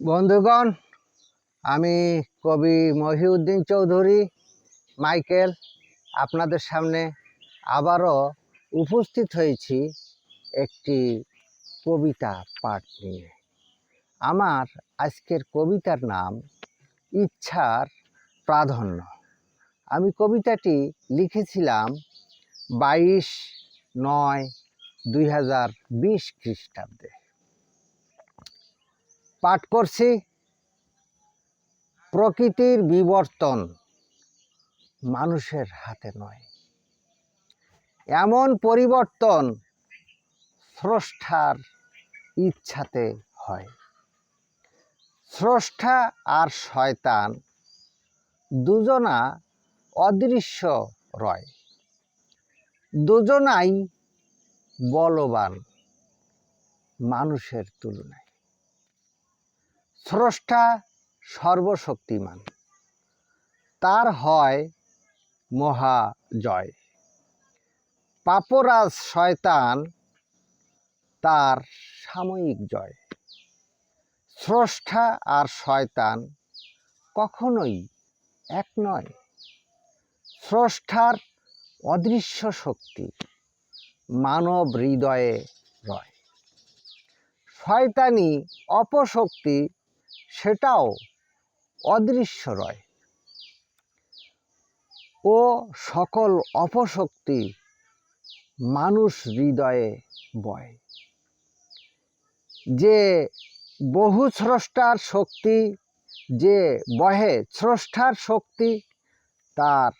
বন্ধুগণ, আমি কবি মহিউদ্দিন চৌধুরী, মাইকেল, আপনাদের সামনে আবারও উপস্থিত হয়েছি একটি কবিতা পাঠ নিয়ে। আমার আজকের কবিতার নাম ইচ্ছার প্রাধান্য। আমি কবিতাটি লিখেছিলাম বাইশ নয় দুই হাজার বিশ খ্রিস্টাব্দে। পাঠ করছি। প্রকৃতির বিবর্তন মানুষের হাতে নয়। এমন পরিবর্তন স্রষ্টার ইচ্ছাতে হয়। স্রষ্টা আর শয়তান দুজনা অদৃশ্য রয়। দুজনাই বলবান মানুষের তুলনায়। স্রষ্টা সর্বশক্তিমান। তার হয় মহা জয় পাপরাজ শয়তান তার সাময়িক জয়। স্রষ্টা আর শয়তান কখনোই এক নয়। স্রষ্টার অদৃশ্য শক্তি মানব হৃদয়ে রয়। শয়তানি অপশক্তি সেটাও অদৃশ্য রয় ও সকল অপশক্তি মানুষ হৃদয়ে বয়। যে বহু স্রষ্টার শক্তি, যে বহে স্রষ্টার শক্তি, তার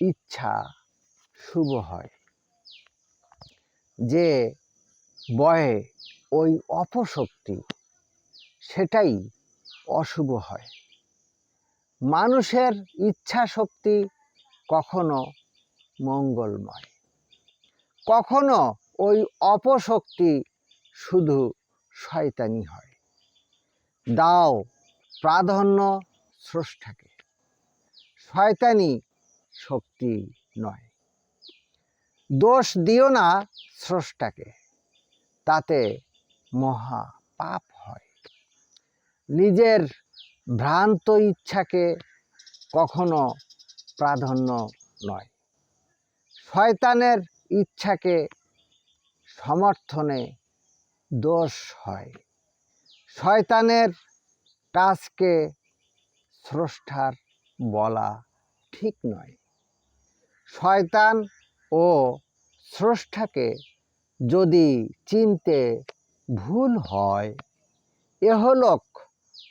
ইচ্ছা শুভ হয়। যে বহে ওই অপশক্তি, সেটাই অশুভ হয়। মানুষের ইচ্ছা শক্তি কখনো মঙ্গলময়। কখনো ওই অপশক্তি শুধু শয়তানি হয়। দাও প্রাধান্য স্রষ্টাকে। শয়তানি শক্তি নয়। দোষ দিও না স্রষ্টাকে। তাতে মহা পাপ নিজের ভ্রান্ত ইচ্ছাকে কখনো প্রাধান্য নয়। শয়তানের ইচ্ছাকে সমর্থনে দোষ হয়। শয়তানের কাজকে স্রষ্টার বলা ঠিক নয়। শয়তান ও স্রষ্টাকে যদি চিনতে ভুল হয়, এহলোক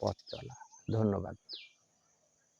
পথ চলা। ধন্যবাদ।